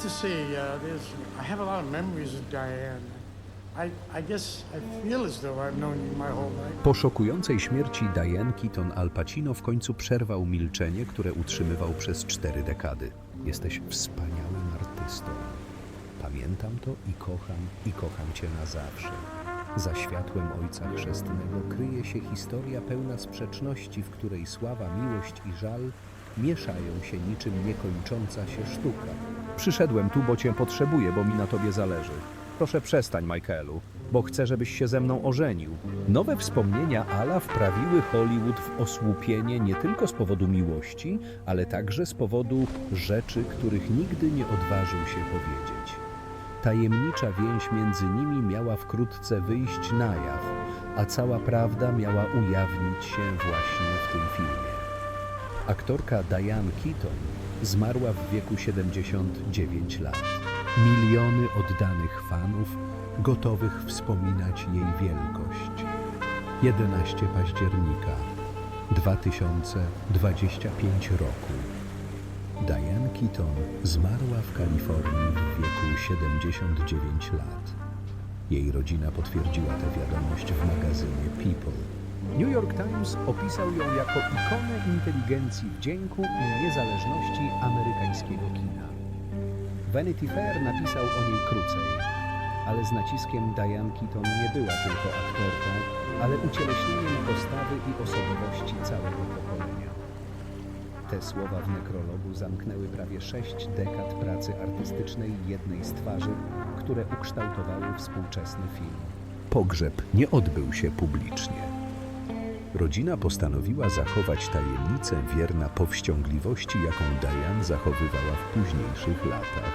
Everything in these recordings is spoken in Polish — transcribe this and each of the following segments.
to say, uh, there's, I have a lot of memories of Diane. Po szokującej śmierci Diane Keaton Al Pacino w końcu przerwał milczenie, które utrzymywał przez cztery dekady. Jesteś wspaniałym artystą. Pamiętam to i kocham, i kocham Cię na zawsze. Za światłem Ojca Chrzestnego kryje się historia pełna sprzeczności, w której sława, miłość i żal mieszają się niczym niekończąca się sztuka. Przyszedłem tu, bo Cię potrzebuję, bo mi na Tobie zależy. Proszę przestań, Michaelu, bo chcę, żebyś się ze mną ożenił. Nowe wspomnienia Ala wprawiły Hollywood w osłupienie nie tylko z powodu miłości, ale także z powodu rzeczy, których nigdy nie odważył się powiedzieć. Tajemnicza więź między nimi miała wkrótce wyjść na jaw, a cała prawda miała ujawnić się właśnie w tym filmie. Aktorka Diane Keaton zmarła w wieku 79 lat. Miliony oddanych fanów gotowych wspominać jej wielkość. 11 października 2025 roku. Diane Keaton zmarła w Kalifornii w wieku 79 lat. Jej rodzina potwierdziła tę wiadomość w magazynie People. New York Times opisał ją jako ikonę inteligencji wdzięku i niezależności amerykańskiego kina. Vanity Fair napisał o niej krócej, ale z naciskiem Diane Keaton nie była tylko aktorką, ale ucieleśnieniem postawy i osobowości całego pokolenia. Te słowa w nekrologu zamknęły prawie sześć dekad pracy artystycznej jednej z twarzy, które ukształtowały współczesny film. Pogrzeb nie odbył się publicznie. Rodzina postanowiła zachować tajemnicę wierna powściągliwości, jaką Diane zachowywała w późniejszych latach.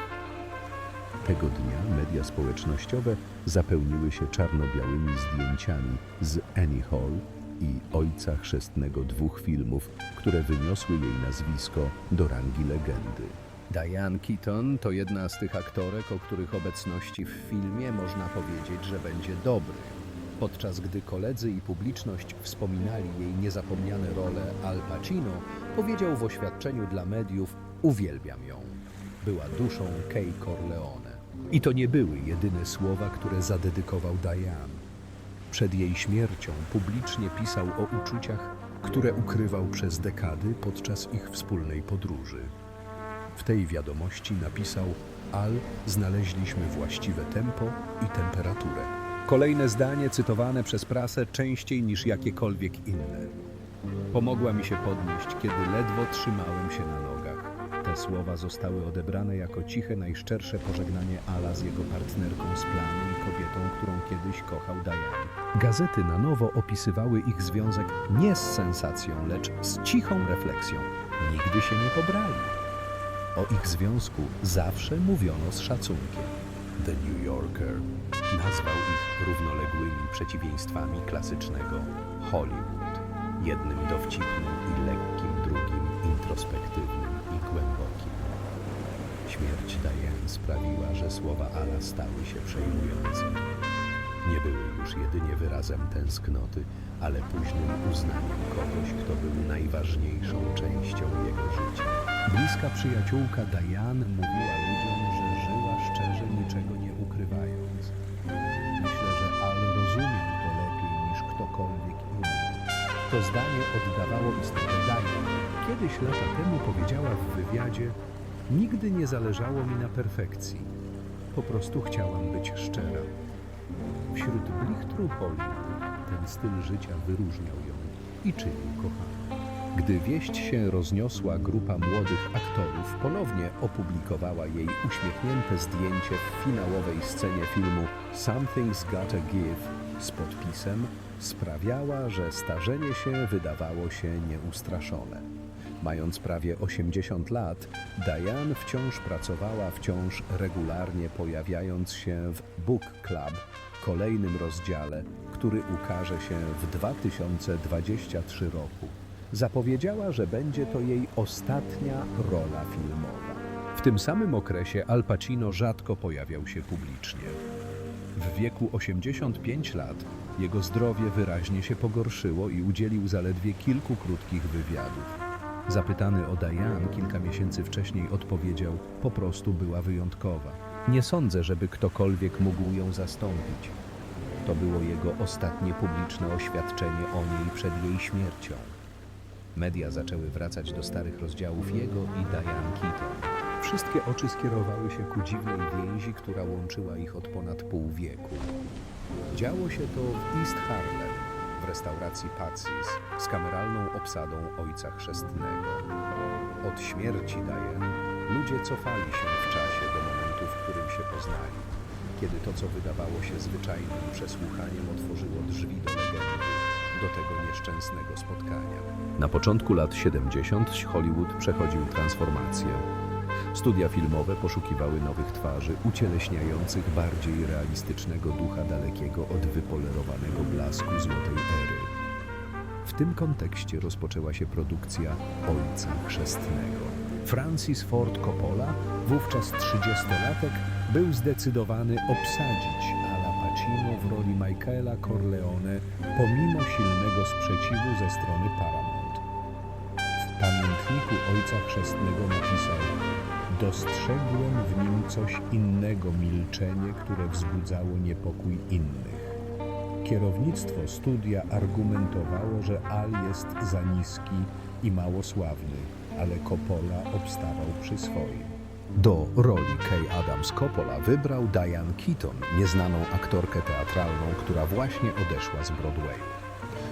Tego dnia media społecznościowe zapełniły się czarno-białymi zdjęciami z Annie Hall i Ojca Chrzestnego dwóch filmów, które wyniosły jej nazwisko do rangi legendy. Diane Keaton to jedna z tych aktorek, o których obecności w filmie można powiedzieć, że będzie dobry. Podczas gdy koledzy i publiczność wspominali jej niezapomniane role Al Pacino, powiedział w oświadczeniu dla mediów: Uwielbiam ją. Była duszą Kay Corleone. I to nie były jedyne słowa, które zadedykował Diane. Przed jej śmiercią publicznie pisał o uczuciach, które ukrywał przez dekady podczas ich wspólnej podróży. W tej wiadomości napisał: Al, znaleźliśmy właściwe tempo i temperaturę. Kolejne zdanie cytowane przez prasę częściej niż jakiekolwiek inne. Pomogła mi się podnieść, kiedy ledwo trzymałem się na nogach. Te słowa zostały odebrane jako ciche, najszczersze pożegnanie Ala z jego partnerką z planu i kobietą, którą kiedyś kochał Diane. Gazety na nowo opisywały ich związek nie z sensacją, lecz z cichą refleksją. Nigdy się nie pobrali. O ich związku zawsze mówiono z szacunkiem. The New Yorker nazwał ich równoległymi przeciwieństwami klasycznego Hollywood. Jednym dowcipnym i lekkim, drugim introspektywnym i głębokim. Śmierć Diane sprawiła, że słowa Ala stały się przejmujące. Nie były już jedynie wyrazem tęsknoty, ale późnym uznaniem kogoś, kto był najważniejszą częścią jego życia. Bliska przyjaciółka Diane mówiła To zdanie oddawało istotę Diane. Kiedyś lata temu powiedziała w wywiadzie: Nigdy nie zależało mi na perfekcji. Po prostu chciałam być szczera. Wśród blichtru Hollywood ten styl życia wyróżniał ją i czynił kochaną. Gdy wieść się rozniosła, grupa młodych aktorów ponownie opublikowała jej uśmiechnięte zdjęcie w finałowej scenie filmu Something's Gotta Give z podpisem sprawiała, że starzenie się wydawało się nieustraszone. Mając prawie 80 lat, Diane wciąż pracowała, wciąż regularnie pojawiając się w Book Club, kolejnym rozdziale, który ukaże się w 2023 roku. Zapowiedziała, że będzie to jej ostatnia rola filmowa. W tym samym okresie Al Pacino rzadko pojawiał się publicznie. W wieku 85 lat jego zdrowie wyraźnie się pogorszyło i udzielił zaledwie kilku krótkich wywiadów. Zapytany o Diane kilka miesięcy wcześniej odpowiedział: Po prostu była wyjątkowa. Nie sądzę, żeby ktokolwiek mógł ją zastąpić. To było jego ostatnie publiczne oświadczenie o niej przed jej śmiercią. Media zaczęły wracać do starych rozdziałów jego i Diane Keaton. Wszystkie oczy skierowały się ku dziwnej więzi, która łączyła ich od ponad pół wieku. Działo się to w East Harlem, w restauracji Patsy's z kameralną obsadą ojca chrzestnego. Od śmierci Diane ludzie cofali się w czasie do momentu, w którym się poznali, kiedy to, co wydawało się zwyczajnym przesłuchaniem, otworzyło drzwi do legendy, do tego nieszczęsnego spotkania. Na początku lat 70. Hollywood przechodził transformację. Studia filmowe poszukiwały nowych twarzy, ucieleśniających bardziej realistycznego ducha dalekiego od wypolerowanego blasku złotej ery. W tym kontekście rozpoczęła się produkcja Ojca Chrzestnego. Francis Ford Coppola, wówczas 30-latek, był zdecydowany obsadzić Ala Pacino w roli Michaela Corleone pomimo silnego sprzeciwu ze strony Paramount. W pamiętniku Ojca Chrzestnego napisał Dostrzegłem w nim coś innego milczenie, które wzbudzało niepokój innych. Kierownictwo studia argumentowało, że Al jest za niski i mało sławny, ale Coppola obstawał przy swoim. Do roli Kay Adams Coppola wybrał Diane Keaton, nieznaną aktorkę teatralną, która właśnie odeszła z Broadway.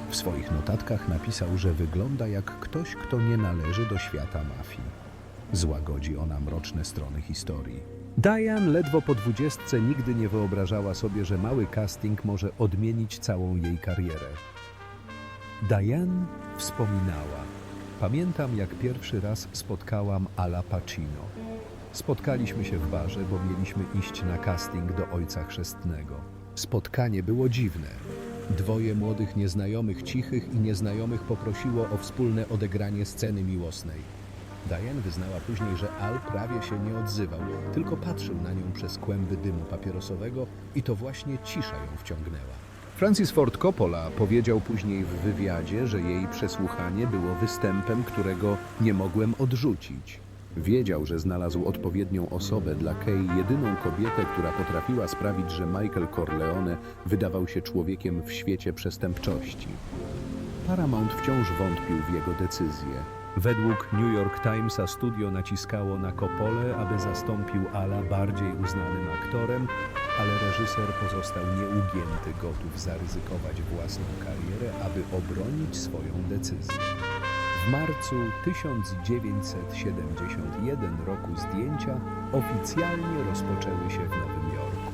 W swoich notatkach napisał, że wygląda jak ktoś, kto nie należy do świata mafii. Złagodzi ona mroczne strony historii. Diane ledwo po dwudziestce nigdy nie wyobrażała sobie, że mały casting może odmienić całą jej karierę. Diane wspominała: Pamiętam, jak pierwszy raz spotkałam Ala Pacino. Spotkaliśmy się w barze, bo mieliśmy iść na casting do Ojca Chrzestnego. Spotkanie było dziwne. Dwoje młodych nieznajomych, cichych i nieznajomych poprosiło o wspólne odegranie sceny miłosnej. Diane wyznała później, że Al prawie się nie odzywał, tylko patrzył na nią przez kłęby dymu papierosowego i to właśnie cisza ją wciągnęła. Francis Ford Coppola powiedział później w wywiadzie, że jej przesłuchanie było występem, którego nie mogłem odrzucić. Wiedział, że znalazł odpowiednią osobę dla Kay, jedyną kobietę, która potrafiła sprawić, że Michael Corleone wydawał się człowiekiem w świecie przestępczości. Paramount wciąż wątpił w jego decyzję. Według New York Timesa studio naciskało na Coppolę, aby zastąpił Ala bardziej uznanym aktorem, ale reżyser pozostał nieugięty, gotów zaryzykować własną karierę, aby obronić swoją decyzję. W marcu 1971 roku zdjęcia oficjalnie rozpoczęły się w Nowym Jorku.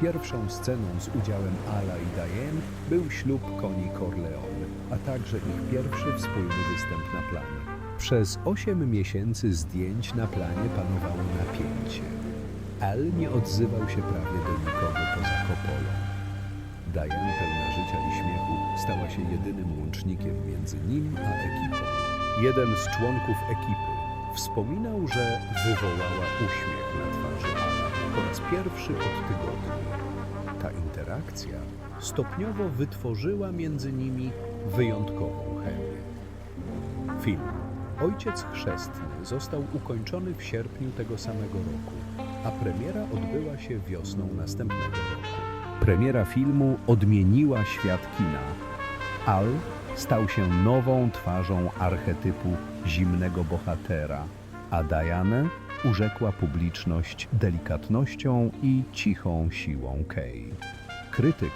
Pierwszą sceną z udziałem Ala i Diane był ślub Connie Corleone, a także ich pierwszy wspólny występ na planie. Przez 8 miesięcy zdjęć na planie panowało napięcie. Al nie odzywał się prawie do nikogo poza Coppolą. Diane pełna życia i śmiechu stała się jedynym łącznikiem między nim a ekipą. Jeden z członków ekipy wspominał, że wywołała uśmiech na twarzy Ala po raz pierwszy od tygodni. Interakcja stopniowo wytworzyła między nimi wyjątkową chemię. Film Ojciec Chrzestny został ukończony w sierpniu tego samego roku, a premiera odbyła się wiosną następnego roku. Premiera filmu odmieniła świat kina. Al stał się nową twarzą archetypu zimnego bohatera, a Diane urzekła publiczność delikatnością i cichą siłą Kay. Krytyk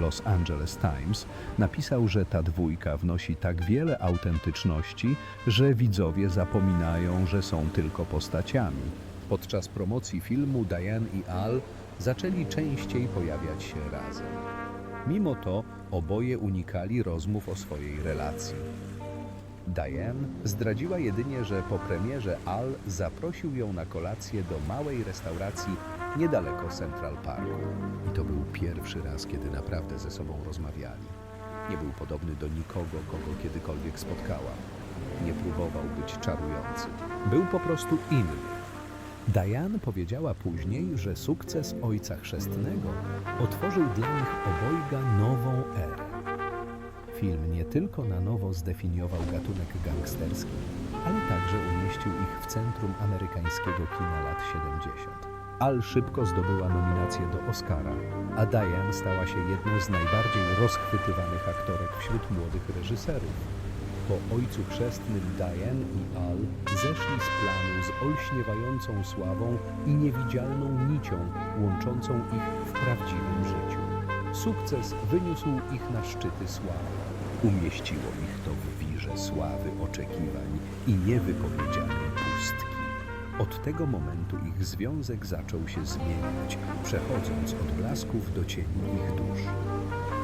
Los Angeles Times napisał, że ta dwójka wnosi tak wiele autentyczności, że widzowie zapominają, że są tylko postaciami. Podczas promocji filmu Diane i Al zaczęli częściej pojawiać się razem. Mimo to oboje unikali rozmów o swojej relacji. Diane zdradziła jedynie, że po premierze Al zaprosił ją na kolację do małej restauracji niedaleko Central Parku. I to był pierwszy raz, kiedy naprawdę ze sobą rozmawiali. Nie był podobny do nikogo, kogo kiedykolwiek spotkała. Nie próbował być czarujący. Był po prostu inny. Diane powiedziała później, że sukces Ojca Chrzestnego otworzył dla nich obojga nową erę. film nie tylko na nowo zdefiniował gatunek gangsterski, ale także umieścił ich w centrum amerykańskiego kina lat 70. Al szybko zdobyła nominację do Oscara, a Diane stała się jedną z najbardziej rozchwytywanych aktorek wśród młodych reżyserów. Po ojcu chrzestnym Diane i Al zeszli z planu z olśniewającą sławą i niewidzialną nicią łączącą ich w prawdziwym życiu. Sukces wyniósł ich na szczyty sławy. Umieściło ich to w wirze sławy oczekiwań i niewypowiedzianej pustki. Od tego momentu ich związek zaczął się zmieniać, przechodząc od blasków do cieni ich dusz.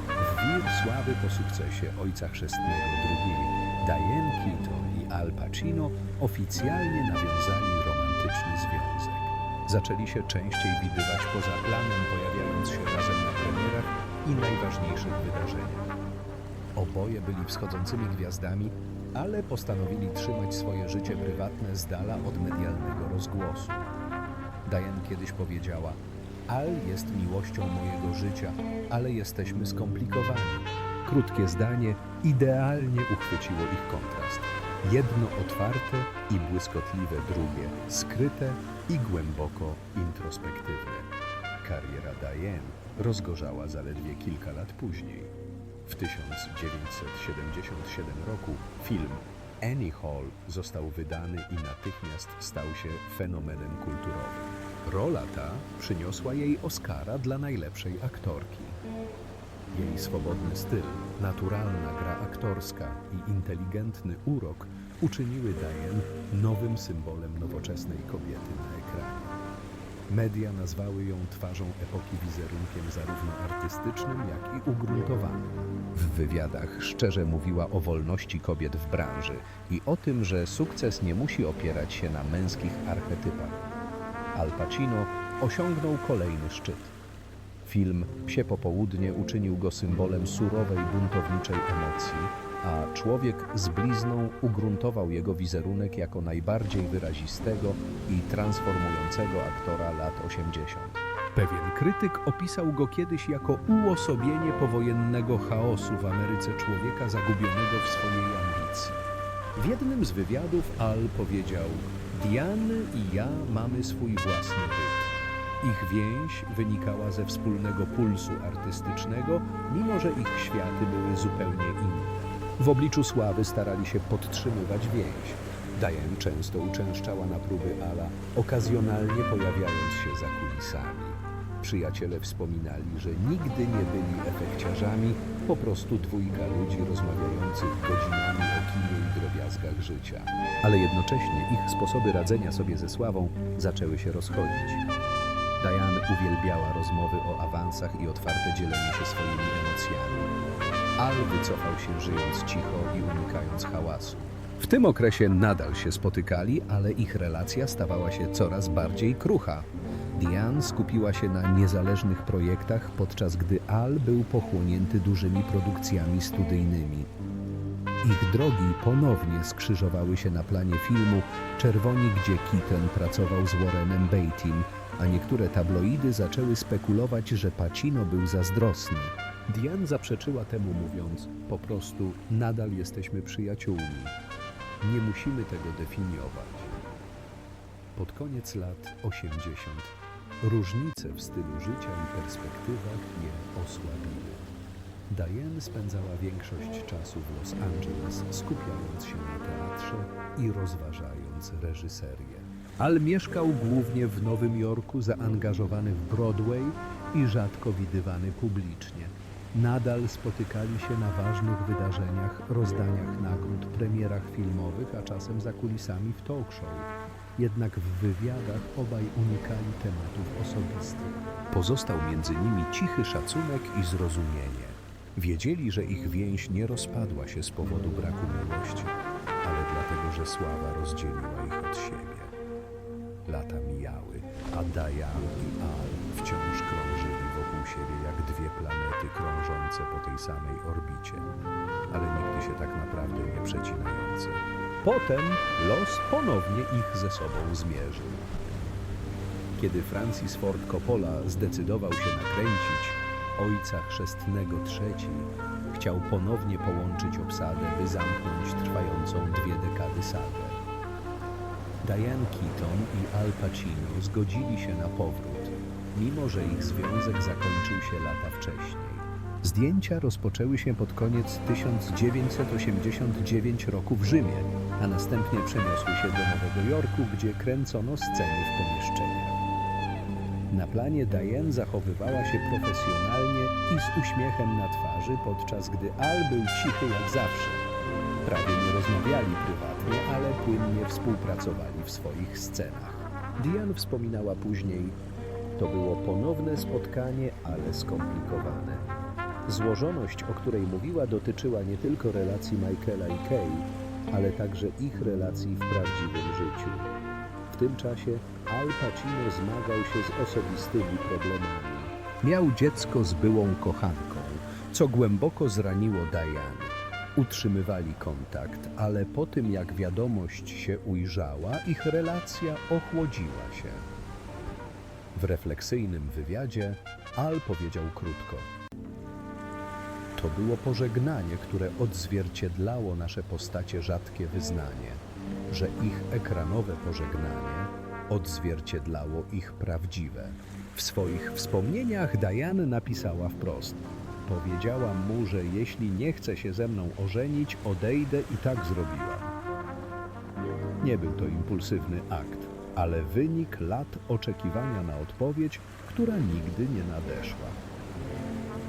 W wir sławy po sukcesie ojca chrzestnego drugiej, Diane Keaton i Al Pacino oficjalnie nawiązali romantyczny związek. Zaczęli się częściej widywać poza planem, pojawiając się razem na premierach i najważniejszych wydarzeniach. Oboje byli wschodzącymi gwiazdami, ale postanowili trzymać swoje życie prywatne z dala od medialnego rozgłosu. Diane kiedyś powiedziała: Al jest miłością mojego życia, ale jesteśmy skomplikowani. Krótkie zdanie idealnie uchwyciło ich kontrast. Jedno otwarte i błyskotliwe, drugie skryte i głęboko introspektywne. Kariera Diane rozgorzała zaledwie kilka lat później. W 1977 roku film Annie Hall został wydany i natychmiast stał się fenomenem kulturowym. Rola ta przyniosła jej Oscara dla najlepszej aktorki. Jej swobodny styl, naturalna gra aktorska i inteligentny urok uczyniły Diane nowym symbolem nowoczesnej kobiety na ekranie. Media nazwały ją twarzą epoki wizerunkiem zarówno artystycznym, jak i ugruntowanym. W wywiadach szczerze mówiła o wolności kobiet w branży i o tym, że sukces nie musi opierać się na męskich archetypach. Al Pacino osiągnął kolejny szczyt. Film Psie Popołudnie uczynił go symbolem surowej, buntowniczej emocji, a Człowiek z blizną ugruntował jego wizerunek jako najbardziej wyrazistego i transformującego aktora lat 80. Pewien krytyk opisał go kiedyś jako uosobienie powojennego chaosu w Ameryce człowieka zagubionego w swojej ambicji. W jednym z wywiadów Al powiedział: Diane i ja mamy swój własny rytm. Ich więź wynikała ze wspólnego pulsu artystycznego, mimo że ich światy były zupełnie inne. W obliczu sławy starali się podtrzymywać więź. Diane często uczęszczała na próby Ala, okazjonalnie pojawiając się za kulisami. Przyjaciele wspominali, że nigdy nie byli efekciarzami, po prostu dwójka ludzi rozmawiających godzinami o kinie i drobiazgach życia. Ale jednocześnie ich sposoby radzenia sobie ze sławą zaczęły się rozchodzić. Diane uwielbiała rozmowy o awansach i otwarte dzielenie się swoimi emocjami. Al wycofał się żyjąc cicho i unikając hałasu. W tym okresie nadal się spotykali, ale ich relacja stawała się coraz bardziej krucha. Diane skupiła się na niezależnych projektach, podczas gdy Al był pochłonięty dużymi produkcjami studyjnymi. Ich drogi ponownie skrzyżowały się na planie filmu Czerwoni, gdzie Keaton pracował z Warrenem Beattym, a niektóre tabloidy zaczęły spekulować, że Pacino był zazdrosny. Diane zaprzeczyła temu mówiąc, po prostu nadal jesteśmy przyjaciółmi. Nie musimy tego definiować. Pod koniec lat 80 różnice w stylu życia i perspektywach je osłabiły. Diane spędzała większość czasu w Los Angeles, skupiając się na teatrze i rozważając reżyserię. Al mieszkał głównie w Nowym Jorku, zaangażowany w Broadway i rzadko widywany publicznie. Nadal spotykali się na ważnych wydarzeniach, rozdaniach nagród, premierach filmowych, a czasem za kulisami w talk show. Jednak w wywiadach obaj unikali tematów osobistych. Pozostał między nimi cichy szacunek i zrozumienie. Wiedzieli, że ich więź nie rozpadła się z powodu braku miłości, ale dlatego, że sława rozdzieliła ich od siebie. Lata mijały, a Diane i Al wciąż krążyli wokół siebie dwie planety krążące po tej samej orbicie, ale nigdy się tak naprawdę nie przecinające. Potem los ponownie ich ze sobą zmierzył. Kiedy Francis Ford Coppola zdecydował się nakręcić ojca chrzestnego III chciał ponownie połączyć obsadę, by zamknąć trwającą dwie dekady sagę. Diane Keaton i Al Pacino zgodzili się na powrót, mimo że ich związek zakończył się lata wcześniej. Zdjęcia rozpoczęły się pod koniec 1989 roku w Rzymie, a następnie przeniosły się do Nowego Jorku, gdzie kręcono sceny w pomieszczeniach. Na planie Diane zachowywała się profesjonalnie i z uśmiechem na twarzy, podczas gdy Al był cichy jak zawsze. Prawie nie rozmawiali prywatnie, ale płynnie współpracowali w swoich scenach. Diane wspominała później, to było ponowne spotkanie, ale skomplikowane. Złożoność, o której mówiła, dotyczyła nie tylko relacji Michaela i Kay, ale także ich relacji w prawdziwym życiu. W tym czasie Al Pacino zmagał się z osobistymi problemami. Miał dziecko z byłą kochanką, co głęboko zraniło Diane. Utrzymywali kontakt, ale po tym jak wiadomość się ujrzała, ich relacja ochłodziła się. W refleksyjnym wywiadzie Al powiedział krótko: To było pożegnanie, które odzwierciedlało nasze postacie rzadkie wyznanie, że ich ekranowe pożegnanie odzwierciedlało ich prawdziwe. W swoich wspomnieniach Diane napisała wprost: Powiedziałam mu, że jeśli nie chce się ze mną ożenić, odejdę i tak zrobiłam. Nie był to impulsywny akt, ale wynik lat oczekiwania na odpowiedź, która nigdy nie nadeszła.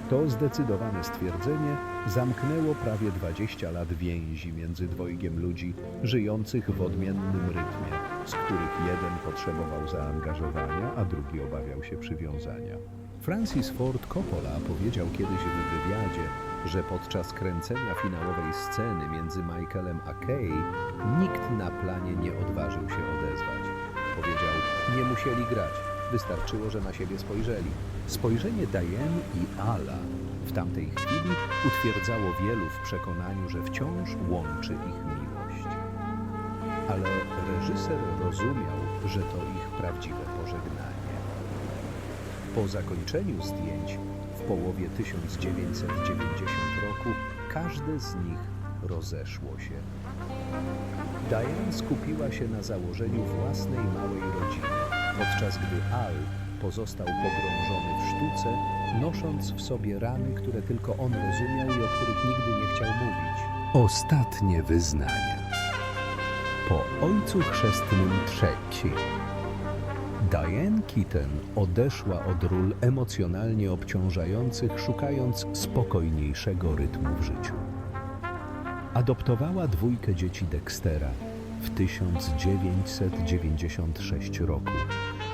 To zdecydowane stwierdzenie zamknęło prawie 20 lat więzi między dwojgiem ludzi żyjących w odmiennym rytmie, z których jeden potrzebował zaangażowania, a drugi obawiał się przywiązania. Francis Ford Coppola powiedział kiedyś w wywiadzie, że podczas kręcenia finałowej sceny między Michaelem a Kay nikt na planie nie odważył się odezwać. Nie musieli grać, wystarczyło, że na siebie spojrzeli. Spojrzenie Diane i Ala w tamtej chwili utwierdzało wielu w przekonaniu, że wciąż łączy ich miłość. Ale reżyser rozumiał, że to ich prawdziwe pożegnanie. Po zakończeniu zdjęć w połowie 1990 roku każde z nich rozeszło się. Diane skupiła się na założeniu własnej małej rodziny, podczas gdy Al pozostał pogrążony w sztuce, nosząc w sobie rany, które tylko on rozumiał i o których nigdy nie chciał mówić. Ostatnie wyznania. Po ojcu chrzestnym trzeci. Diane Keaton odeszła od ról emocjonalnie obciążających, szukając spokojniejszego rytmu w życiu. Adoptowała dwójkę dzieci Dextera w 1996 roku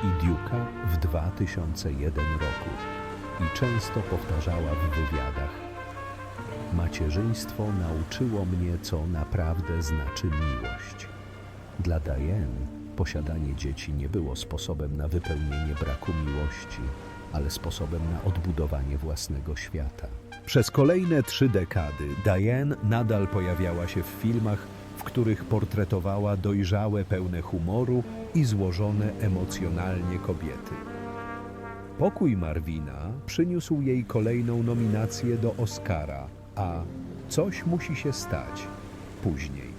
i Duke'a w 2001 roku i często powtarzała w wywiadach Macierzyństwo nauczyło mnie, co naprawdę znaczy miłość. Dla Diane posiadanie dzieci nie było sposobem na wypełnienie braku miłości, ale sposobem na odbudowanie własnego świata. Przez kolejne trzy dekady Diane nadal pojawiała się w filmach, których portretowała dojrzałe, pełne humoru i złożone emocjonalnie kobiety. Pokój Marvina przyniósł jej kolejną nominację do Oscara, a Coś musi się stać później.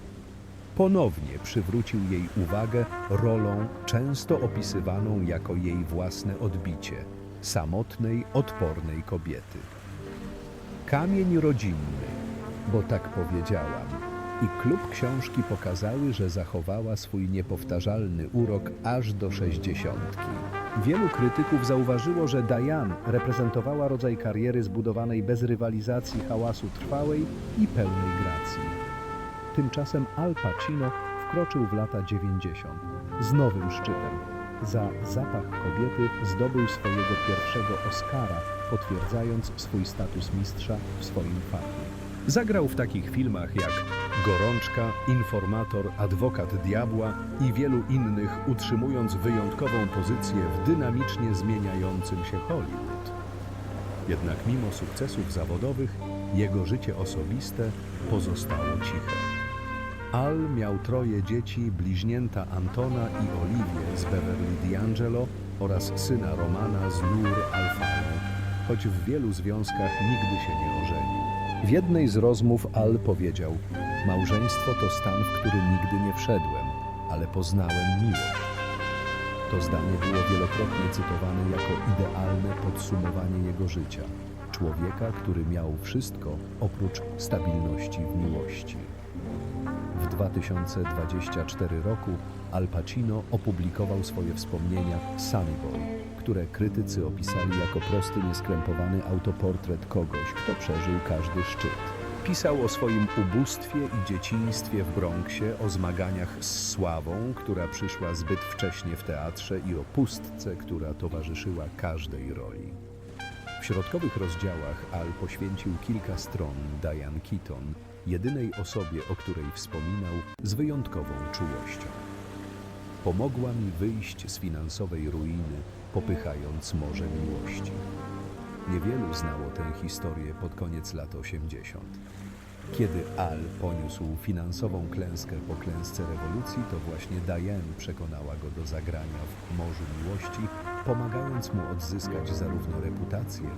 Ponownie przywrócił jej uwagę rolą często opisywaną jako jej własne odbicie samotnej, odpornej kobiety. Kamień rodzinny, bo tak powiedziałam, i klub książki pokazały, że zachowała swój niepowtarzalny urok aż do sześćdziesiątki. Wielu krytyków zauważyło, że Diane reprezentowała rodzaj kariery zbudowanej bez rywalizacji, hałasu trwałej i pełnej gracji. Tymczasem Al Pacino wkroczył w lata 90 z nowym szczytem. Za zapach kobiety zdobył swojego pierwszego Oscara, potwierdzając swój status mistrza w swoim fachu. Zagrał w takich filmach jak Gorączka, Informator, Adwokat Diabła i wielu innych, utrzymując wyjątkową pozycję w dynamicznie zmieniającym się Hollywood. Jednak mimo sukcesów zawodowych, jego życie osobiste pozostało ciche. Al miał troje dzieci, bliźnięta Antona i Oliwię z Beverly D'Angelo oraz syna Romana z Nur Alfano. choć w wielu związkach nigdy się nie ożenił. W jednej z rozmów Al powiedział: Małżeństwo to stan, w który nigdy nie wszedłem, ale poznałem miłość. To zdanie było wielokrotnie cytowane jako idealne podsumowanie jego życia. Człowieka, który miał wszystko oprócz stabilności w miłości. W 2024 roku Al Pacino opublikował swoje wspomnienia Sunny Boy, które krytycy opisali jako prosty, nieskrępowany autoportret kogoś, kto przeżył każdy szczyt. Pisał o swoim ubóstwie i dzieciństwie w Bronxie, o zmaganiach z sławą, która przyszła zbyt wcześnie w teatrze i o pustce, która towarzyszyła każdej roli. W środkowych rozdziałach Al poświęcił kilka stron Diane Keaton, jedynej osobie, o której wspominał z wyjątkową czułością. Pomogła mi wyjść z finansowej ruiny, popychając morze miłości. Niewielu znało tę historię pod koniec lat 80. Kiedy Al poniósł finansową klęskę po klęsce rewolucji, to właśnie Diane przekonała go do zagrania w Morzu Miłości, pomagając mu odzyskać zarówno reputację,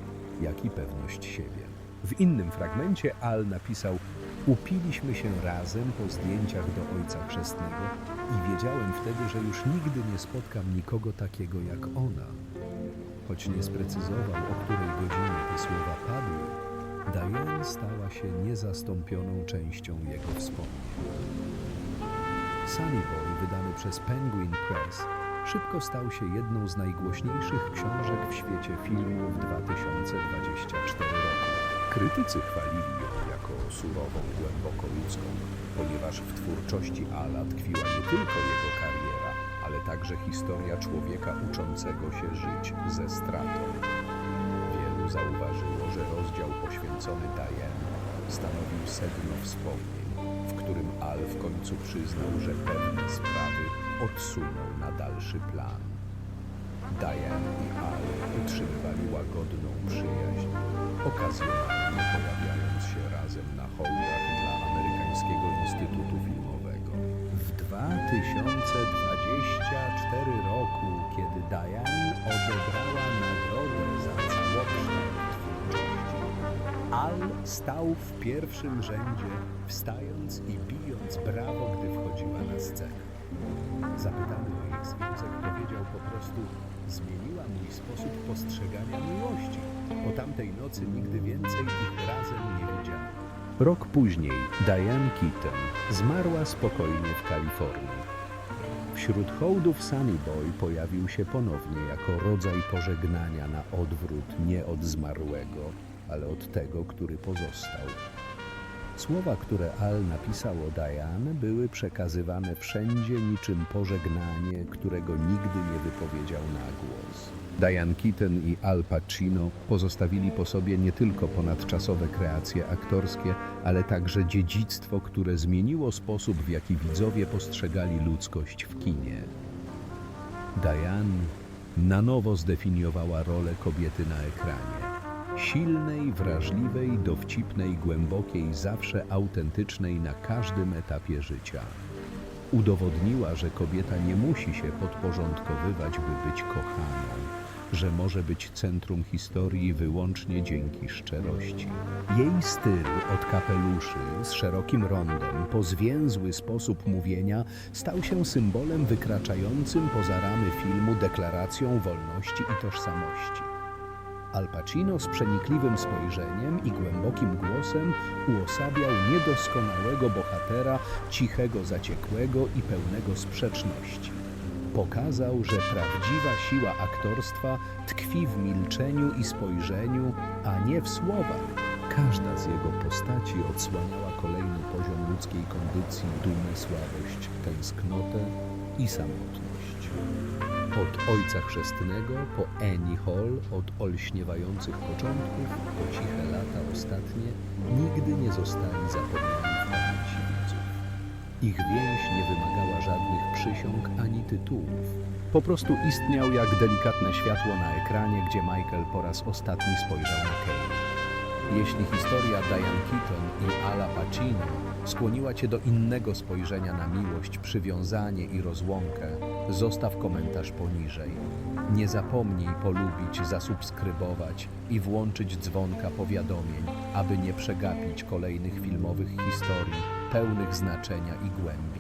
jak i pewność siebie. W innym fragmencie Al napisał: Upiliśmy się razem po zdjęciach do Ojca Chrzestnego i wiedziałem wtedy, że już nigdy nie spotkam nikogo takiego jak ona. Choć nie sprecyzował, o której godzinie te słowa padły, Diane stała się niezastąpioną częścią jego wspomnień. Sunny Boy, wydany przez Penguin Press, szybko stał się jedną z najgłośniejszych książek w świecie filmu w 2024 roku. Krytycy chwalili ją jako surową, głęboko ludzką, ponieważ w twórczości Ala tkwiła nie tylko jego kariera, ale także historia człowieka uczącego się żyć ze stratą. Wielu zauważyło, że poświęcony Diane stanowił sedno wspomnień, w którym Al w końcu przyznał, że pewne sprawy odsunął na dalszy plan. Diane i Al utrzymywali łagodną przyjaźń, okazjonalnie pojawiając się razem na hołdach dla Amerykańskiego Instytutu Filmowego. W 2024 roku, kiedy Diane odebrała nagrodę za całokształt Al stał w pierwszym rzędzie, wstając i bijąc brawo, gdy wchodziła na scenę. Zapytany o ich związek powiedział po prostu Zmieniła mój sposób postrzegania miłości. Po tamtej nocy nigdy więcej ich razem nie widziałem. Rok później Diane Keaton zmarła spokojnie w Kalifornii. Wśród hołdów Sunny Boy pojawił się ponownie jako rodzaj pożegnania na odwrót nie od zmarłego, ale od tego, który pozostał. Słowa, które Al napisał o Diane, były przekazywane wszędzie niczym pożegnanie, którego nigdy nie wypowiedział na głos. Diane Keaton i Al Pacino pozostawili po sobie nie tylko ponadczasowe kreacje aktorskie, ale także dziedzictwo, które zmieniło sposób, w jaki widzowie postrzegali ludzkość w kinie. Diane na nowo zdefiniowała rolę kobiety na ekranie. Silnej, wrażliwej, dowcipnej, głębokiej, zawsze autentycznej na każdym etapie życia. Udowodniła, że kobieta nie musi się podporządkowywać, by być kochaną, że może być centrum historii wyłącznie dzięki szczerości. Jej styl od kapeluszy z szerokim rondem po zwięzły sposób mówienia stał się symbolem wykraczającym poza ramy filmu deklaracją wolności i tożsamości. Al Pacino z przenikliwym spojrzeniem i głębokim głosem uosabiał niedoskonałego bohatera, cichego, zaciekłego i pełnego sprzeczności. Pokazał, że prawdziwa siła aktorstwa tkwi w milczeniu i spojrzeniu, a nie w słowach. Każda z jego postaci odsłaniała ludzkiej kondycji, dumę, słabość, tęsknotę i samotność. Od Ojca Chrzestnego po Annie Hall, od olśniewających początków po ciche lata ostatnie, nigdy nie zostali zapomniani w pamięci widzów. Ich więź nie wymagała żadnych przysiąg ani tytułów. Po prostu istniał jak delikatne światło na ekranie, gdzie Michael po raz ostatni spojrzał na Kane. Jeśli historia Diane Keaton i Ala Pacino skłoniła Cię do innego spojrzenia na miłość, przywiązanie i rozłąkę, zostaw komentarz poniżej. Nie zapomnij polubić, zasubskrybować i włączyć dzwonka powiadomień, aby nie przegapić kolejnych filmowych historii pełnych znaczenia i głębi.